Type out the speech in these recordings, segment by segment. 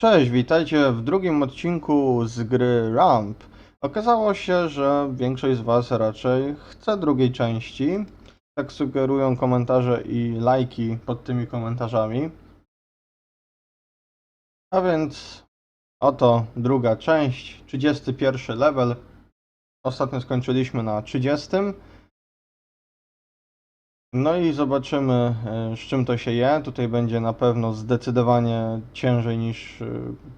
Cześć, witajcie w drugim odcinku z gry Ramp. Okazało się, że większość z Was raczej chce drugiej części. Tak sugerują komentarze i lajki pod tymi komentarzami. A więc oto druga część, 31 level. Ostatnio skończyliśmy na 30. No i zobaczymy, e, z czym to się je. Tutaj będzie na pewno zdecydowanie ciężej niż e,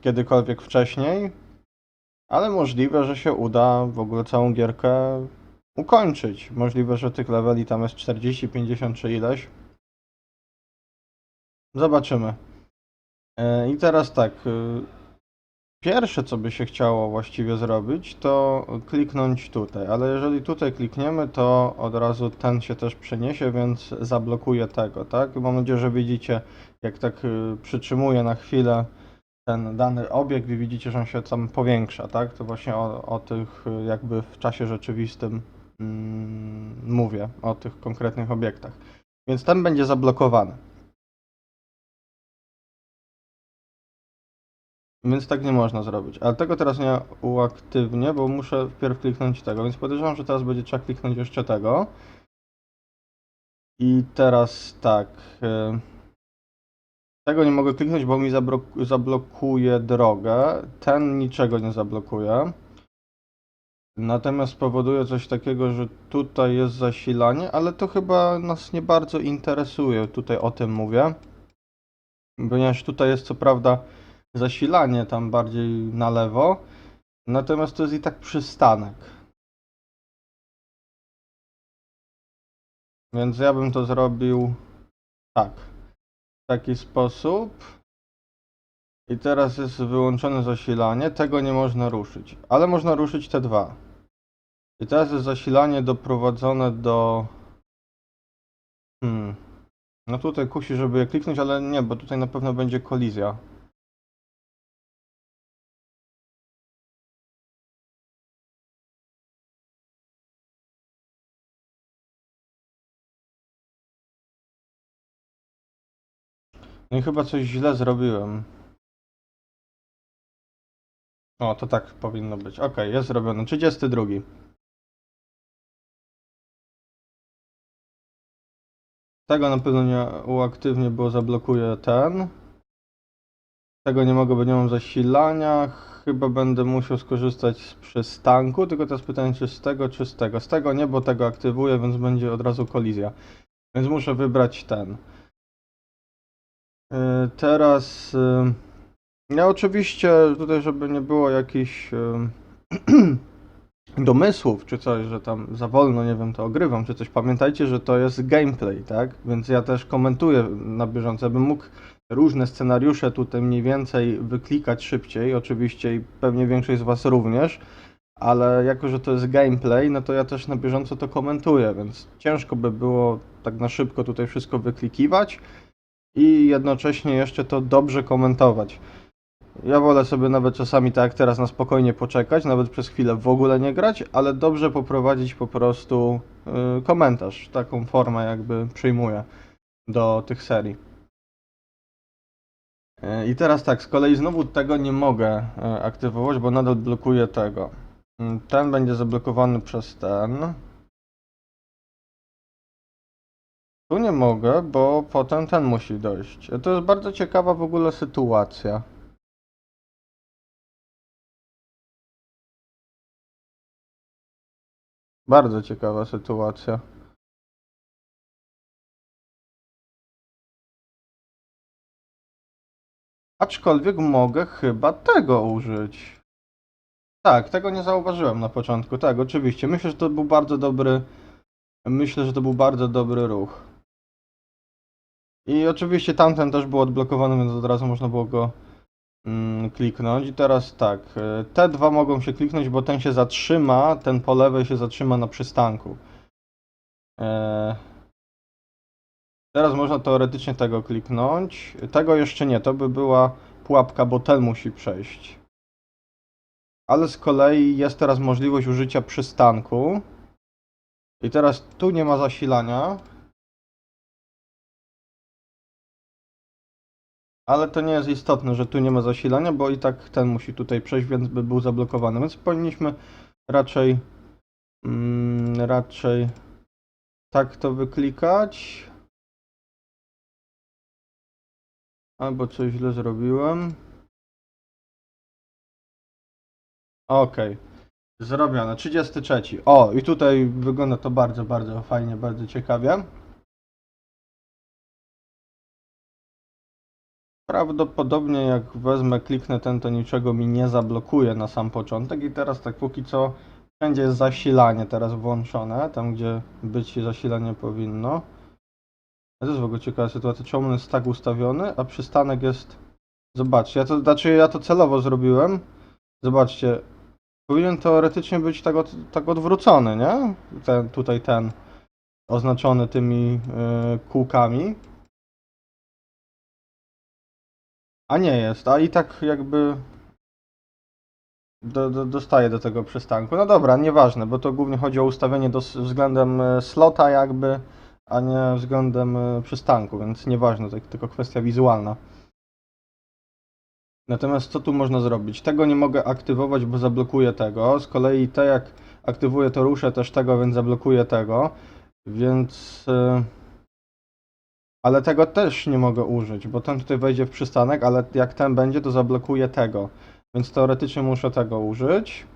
kiedykolwiek wcześniej, ale możliwe, że się uda w ogóle całą gierkę ukończyć. Możliwe, że tych leveli tam jest 40, 50 czy ileś. Zobaczymy. E, I teraz tak. Pierwsze, co by się chciało właściwie zrobić, to kliknąć tutaj, ale jeżeli tutaj klikniemy, to od razu ten się też przeniesie, więc zablokuje tego, tak? Mam nadzieję, że widzicie, jak tak y, przytrzymuję na chwilę ten dany obiekt i widzicie, że on się tam powiększa, tak? To właśnie o, o tych y, jakby w czasie rzeczywistym mm, mówię, o tych konkretnych obiektach. Więc ten będzie zablokowany. Więc tak nie można zrobić. Ale tego teraz nie uaktywnię, bo muszę wpierw kliknąć tego. Więc podejrzewam, że teraz będzie trzeba kliknąć jeszcze tego. I teraz tak. y, Tego nie mogę kliknąć, bo mi zablokuje drogę. Ten niczego nie zablokuje. Natomiast spowoduje coś takiego, że tutaj jest zasilanie, ale to chyba nas nie bardzo interesuje. Tutaj o tym mówię. Ponieważ tutaj jest co prawda zasilanie tam bardziej na lewo, natomiast to jest i tak przystanek. Więc ja bym to zrobił tak, w taki sposób. I teraz jest wyłączone zasilanie, tego nie można ruszyć, ale można ruszyć te dwa. I teraz jest zasilanie doprowadzone do... Hmm. No tutaj kusi, żeby je kliknąć, ale nie, bo tutaj na pewno będzie kolizja. No i chyba coś źle zrobiłem. O, to tak powinno być. Ok, jest zrobione. 32. Tego na pewno nie uaktywnię, bo zablokuje ten. Tego nie mogę, bo nie mam zasilania. Chyba będę musiał skorzystać z przystanku, tylko teraz pytanie, czy z tego, czy z tego. Z tego nie, bo tego aktywuję, więc będzie od razu kolizja. Więc muszę wybrać ten. Y, Teraz y, ja oczywiście tutaj, żeby nie było jakichś y, domysłów czy coś, że tam za wolno, nie wiem, to ogrywam czy coś. Pamiętajcie, że to jest gameplay, tak? Więc ja też komentuję na bieżąco, abym mógł różne scenariusze tutaj mniej więcej wyklikać szybciej, oczywiście i pewnie większość z Was również, ale jako, że to jest gameplay, no to ja też na bieżąco to komentuję, więc ciężko by było tak na szybko tutaj wszystko wyklikiwać i jednocześnie jeszcze to dobrze komentować. Ja wolę sobie nawet czasami tak teraz na spokojnie poczekać, nawet przez chwilę w ogóle nie grać, ale dobrze poprowadzić po prostu y, komentarz. Taką formę jakby przyjmuję do tych serii. Y, I teraz tak, z kolei znowu tego nie mogę y, aktywować, bo nadal blokuję tego. Y, Ten będzie zablokowany przez ten. Tu nie mogę, bo potem ten musi dojść. To jest bardzo ciekawa w ogóle sytuacja. Bardzo ciekawa sytuacja. Aczkolwiek mogę chyba tego użyć. Tak, tego nie zauważyłem na początku. Tak, oczywiście. Myślę, że to był bardzo dobry. Myślę, że to był bardzo dobry ruch. I oczywiście tamten też był odblokowany, więc od razu można było go mm, kliknąć. I teraz tak, y, te dwa mogą się kliknąć, bo ten się zatrzyma, ten po lewej się zatrzyma na przystanku. E, Teraz można teoretycznie tego kliknąć. Tego jeszcze nie, to by była pułapka, bo ten musi przejść. Ale z kolei jest teraz możliwość użycia przystanku. I teraz tu nie ma zasilania. Ale to nie jest istotne, że tu nie ma zasilania, bo i tak ten musi tutaj przejść, więc by był zablokowany. Więc powinniśmy raczej mm, raczej tak to wyklikać. Albo coś źle zrobiłem. Okej. Zrobione. 33. O, i tutaj wygląda to bardzo, bardzo fajnie, bardzo ciekawie. Prawdopodobnie jak wezmę, kliknę ten, to niczego mi nie zablokuje na sam początek i teraz tak póki co wszędzie jest zasilanie teraz włączone, tam gdzie być zasilanie powinno. To jest w ogóle ciekawa sytuacja, czemu jest tak ustawiony, a przystanek jest... Zobaczcie, ja to, znaczy ja to celowo zrobiłem. Zobaczcie, powinien teoretycznie być tak, od, tak odwrócony, nie? Ten, tutaj ten oznaczony tymi y, kółkami. A nie jest, a i tak jakby do, do, do tego przystanku. No dobra, nieważne, bo to głównie chodzi o ustawienie do, względem e, slota jakby, a nie względem e, przystanku, więc nieważne, to tylko kwestia wizualna. Natomiast co tu można zrobić? Tego nie mogę aktywować, bo zablokuję tego. Z kolei te jak aktywuję, to ruszę też tego, więc zablokuję tego. Więc... e, Ale tego też nie mogę użyć, bo ten tutaj wejdzie w przystanek, ale jak ten będzie, to zablokuję tego. Więc teoretycznie muszę tego użyć.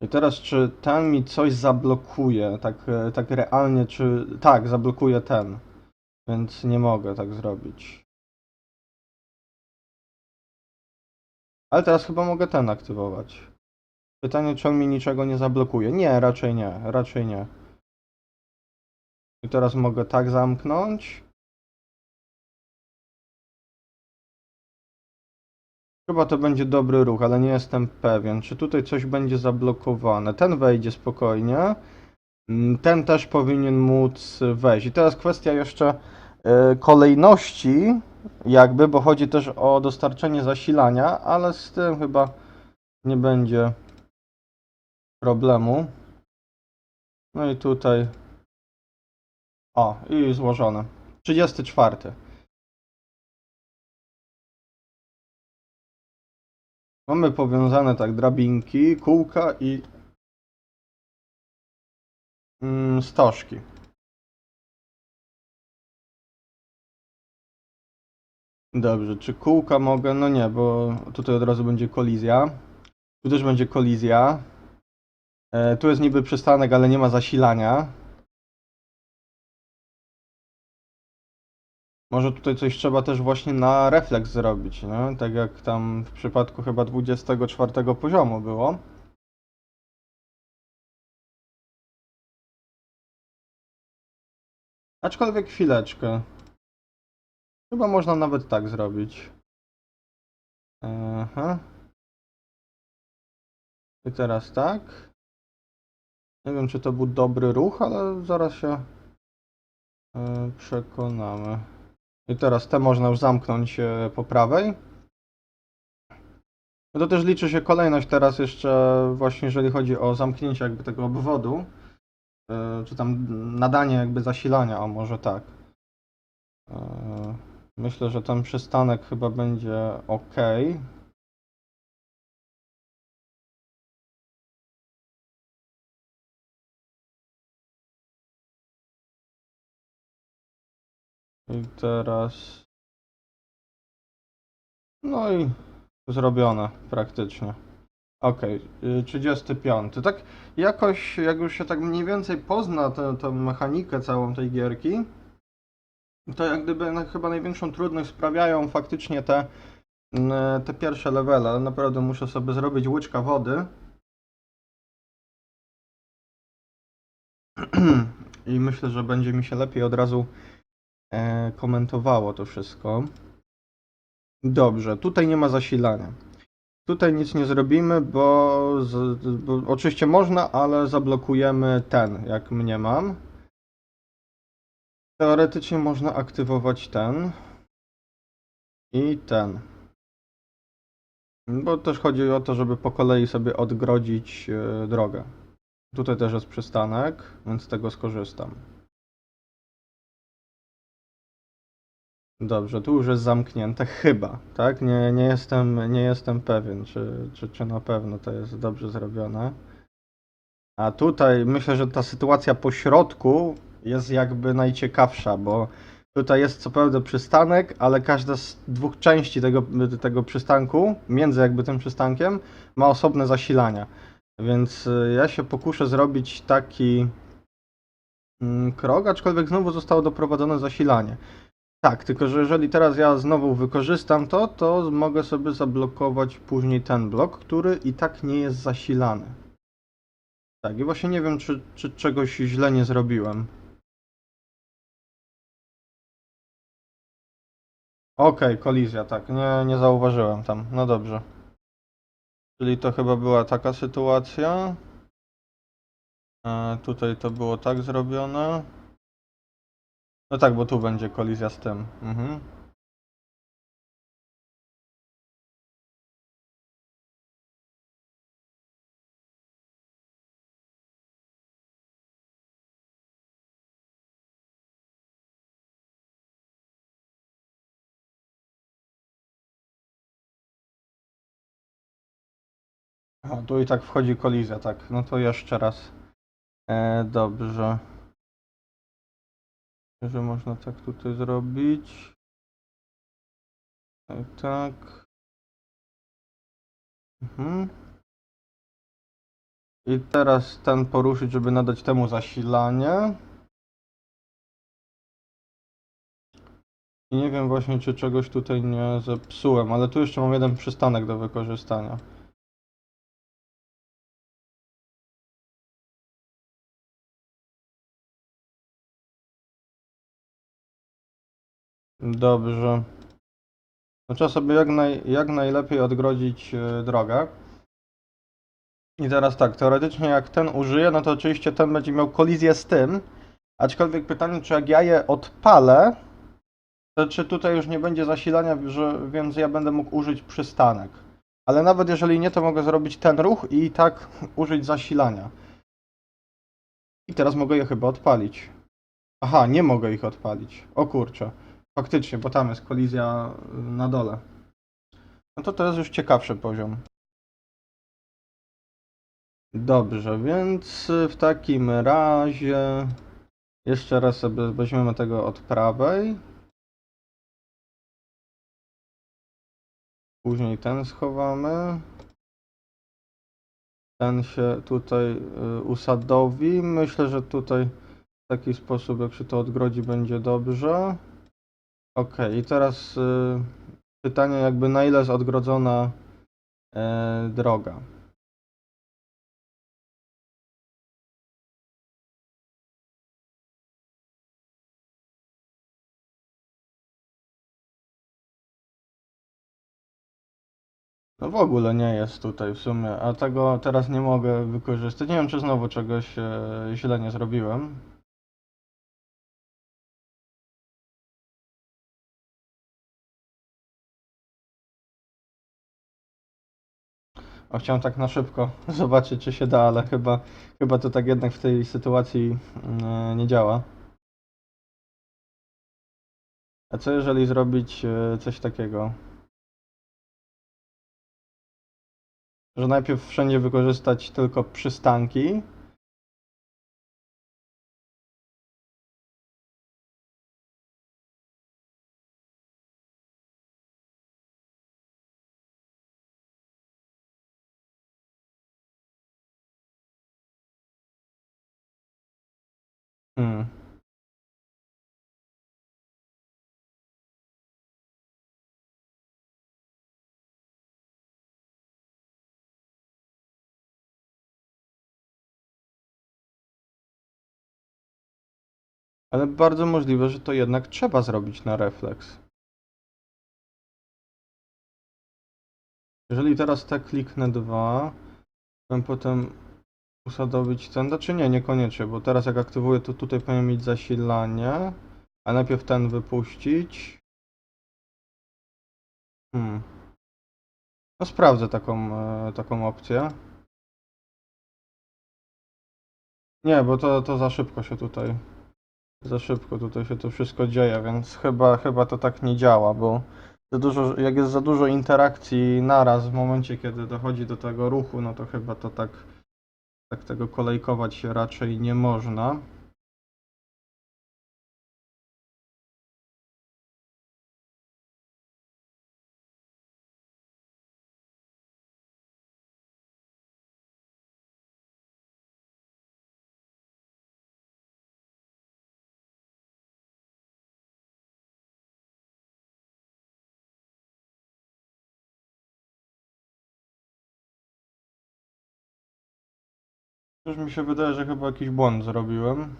I teraz, czy ten mi coś zablokuje? Tak, e, tak realnie, czy. Tak, zablokuje ten. Więc nie mogę tak zrobić. Ale teraz chyba mogę ten aktywować. Pytanie, czy on mi niczego nie zablokuje? Nie, raczej nie, raczej nie. I teraz mogę tak zamknąć. Chyba to będzie dobry ruch, ale nie jestem pewien, czy tutaj coś będzie zablokowane. Ten wejdzie spokojnie. Mm, Ten też powinien móc wejść. I teraz kwestia jeszcze e, kolejności, jakby, bo chodzi też o dostarczenie zasilania, ale z tym chyba nie będzie problemu. No i tutaj. O, i złożone. 34. Mamy powiązane tak drabinki, kółka i mm, stożki. Dobrze, czy kółka mogę? No nie, bo tutaj od razu będzie kolizja. Tu też będzie kolizja. E, tu jest niby przystanek, ale nie ma zasilania. Może tutaj coś trzeba też właśnie na refleks zrobić, nie? Tak jak tam w przypadku chyba 24 poziomu było. Aczkolwiek chwileczkę. Chyba można nawet tak zrobić. Aha. I teraz tak. Nie wiem, czy to był dobry ruch, ale zaraz się e, przekonamy. I teraz te można już zamknąć e, po prawej. No to też liczy się kolejność teraz jeszcze właśnie jeżeli chodzi o zamknięcie jakby tego obwodu, e, czy tam nadanie jakby zasilania, a może tak. Myślę, że ten przystanek chyba będzie ok. I teraz. No i zrobione praktycznie. Ok, 35. Tak jakoś, jak już się tak mniej więcej pozna tę, tę mechanikę całą tej gierki, to jak gdyby no, chyba największą trudność sprawiają faktycznie te, mm, te pierwsze levele. Naprawdę muszę sobie zrobić łyczka wody. I myślę, że będzie mi się lepiej od razu e, komentowało to wszystko. Dobrze, tutaj nie ma zasilania. Tutaj nic nie zrobimy, bo, z, bo oczywiście można, ale zablokujemy ten, jak mnie mam. Teoretycznie można aktywować ten i ten. Bo też chodzi o to, żeby po kolei sobie odgrodzić e, drogę. Tutaj też jest przystanek, więc z tego skorzystam. Dobrze, tu już jest zamknięte, chyba, tak? Nie, nie jestem, nie jestem pewien, czy, czy, czy na pewno to jest dobrze zrobione. A tutaj myślę, że ta sytuacja po środku jest jakby najciekawsza, bo tutaj jest co prawda przystanek, ale każda z dwóch części tego, tego przystanku, między jakby tym przystankiem, ma osobne zasilania. Więc y, ja się pokuszę zrobić taki mm, krok, aczkolwiek znowu zostało doprowadzone zasilanie. Tak, tylko że jeżeli teraz ja znowu wykorzystam to, to mogę sobie zablokować później ten blok, który i tak nie jest zasilany. Tak, i właśnie nie wiem, czy, czy czegoś źle nie zrobiłem. Okej, kolizja, tak, nie, nie zauważyłem tam. No dobrze. Czyli to chyba była taka sytuacja. E, tutaj to było tak zrobione. No tak, bo tu będzie kolizja z tym. Mhm. Tu i tak wchodzi kolizja, tak. No to jeszcze raz. E, dobrze. Że można tak tutaj zrobić. Tak, tak. Mhm. I teraz ten poruszyć, żeby nadać temu zasilanie. I nie wiem właśnie, czy czegoś tutaj nie zepsułem, ale tu jeszcze mam jeden przystanek do wykorzystania. Dobrze. No trzeba sobie jak, naj, jak najlepiej odgrodzić e, drogę. I teraz tak, teoretycznie jak ten użyję, no to oczywiście ten będzie miał kolizję z tym. Aczkolwiek pytanie, czy jak ja je odpalę, to czy tutaj już nie będzie zasilania, że, więc ja będę mógł użyć przystanek. Ale nawet jeżeli nie, to mogę zrobić ten ruch i tak użyć zasilania. I teraz mogę je chyba odpalić. Aha, nie mogę ich odpalić. O kurczę. Faktycznie, bo tam jest kolizja y, na dole. No to to jest już ciekawszy poziom. Dobrze, więc y, w takim razie jeszcze raz sobie weźmiemy tego od prawej. Później ten schowamy. Ten się tutaj y, usadowi. Myślę, że tutaj w taki sposób, jak się to odgrodzi, będzie dobrze. Ok, i teraz y, pytanie jakby na ile jest odgrodzona e, droga. No w ogóle nie jest tutaj w sumie, a tego teraz nie mogę wykorzystać. Nie wiem, czy znowu czegoś e, źle nie zrobiłem. O, chciałem tak na szybko zobaczyć, czy się da, ale chyba, chyba to tak jednak w tej sytuacji mm, nie działa. A co jeżeli zrobić e, coś takiego? Że najpierw wszędzie wykorzystać tylko przystanki. Hmm. Ale bardzo możliwe, że to jednak trzeba zrobić na refleks. Jeżeli teraz te kliknę dwa, bym potem usadowić ten, znaczy nie, niekoniecznie, bo teraz jak aktywuję, to tutaj powinien mieć zasilanie, a najpierw ten wypuścić. Hmm. No sprawdzę taką, e, taką opcję. Nie, bo to, to za szybko się tutaj. Za szybko tutaj się to wszystko dzieje, więc chyba, chyba to tak nie działa, bo za dużo, jak jest za dużo interakcji naraz w momencie, kiedy dochodzi do tego ruchu, no to chyba to tak, tak tego kolejkować raczej nie można. Już mi się wydaje, że chyba jakiś błąd zrobiłem.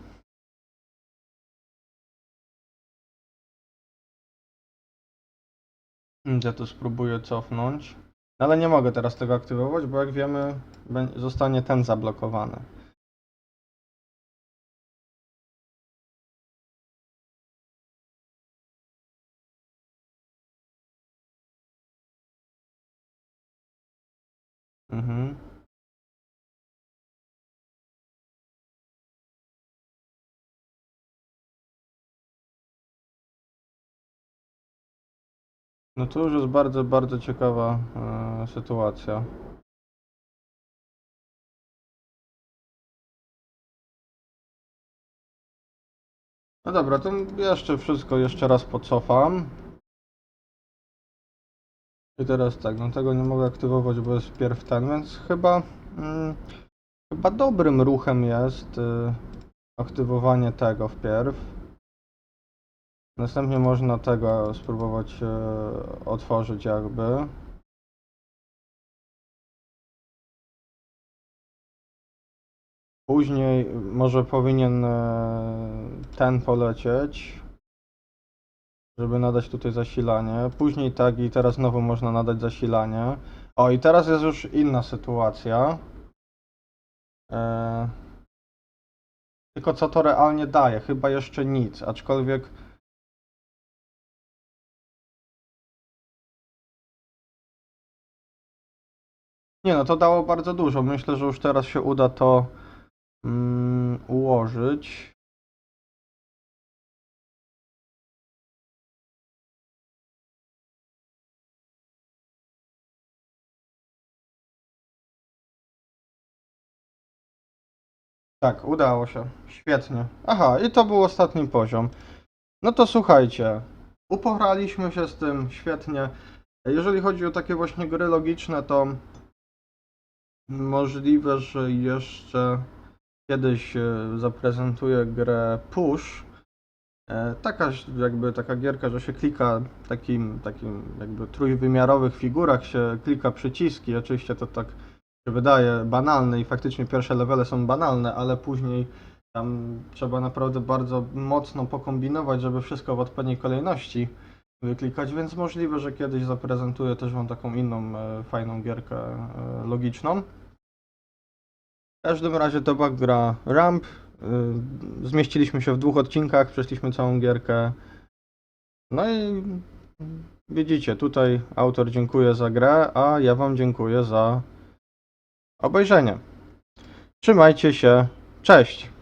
Ja to spróbuję cofnąć. No Ale nie mogę teraz tego aktywować, bo jak wiemy, zostanie ten zablokowany. Mhm. No to już jest bardzo, bardzo ciekawa e, sytuacja. No dobra, to jeszcze wszystko jeszcze raz pocofam. I teraz tak, no tego nie mogę aktywować, bo jest pierw ten, więc chyba mm, chyba dobrym ruchem jest y, aktywowanie tego wpierw. Następnie można tego spróbować e, otworzyć jakby. Później może powinien e, ten polecieć, żeby nadać tutaj zasilanie. Później tak i teraz znowu można nadać zasilanie. O i teraz jest już inna sytuacja. E, tylko co to realnie daje? Chyba jeszcze nic, aczkolwiek Nie no, to dało bardzo dużo. Myślę, że już teraz się uda to mm, ułożyć. Tak, udało się. Świetnie. Aha, i to był ostatni poziom. No to słuchajcie, uporaliśmy się z tym świetnie. Jeżeli chodzi o takie właśnie gry logiczne, to Możliwe, że jeszcze kiedyś e, zaprezentuję grę Push. E, Taka jakby taka gierka, że się klika takim, takim jakby trójwymiarowych figurach się klika przyciski. Oczywiście to tak się wydaje banalne i faktycznie pierwsze levele są banalne, ale później tam trzeba naprawdę bardzo mocno pokombinować, żeby wszystko w odpowiedniej kolejności wyklikać, więc możliwe, że kiedyś zaprezentuję też Wam taką inną e, fajną gierkę e, logiczną. W każdym razie to była gra Ramp. Y, Zmieściliśmy się w dwóch odcinkach, przeszliśmy całą gierkę. No i widzicie, tutaj autor dziękuję za grę, a ja Wam dziękuję za obejrzenie. Trzymajcie się, cześć!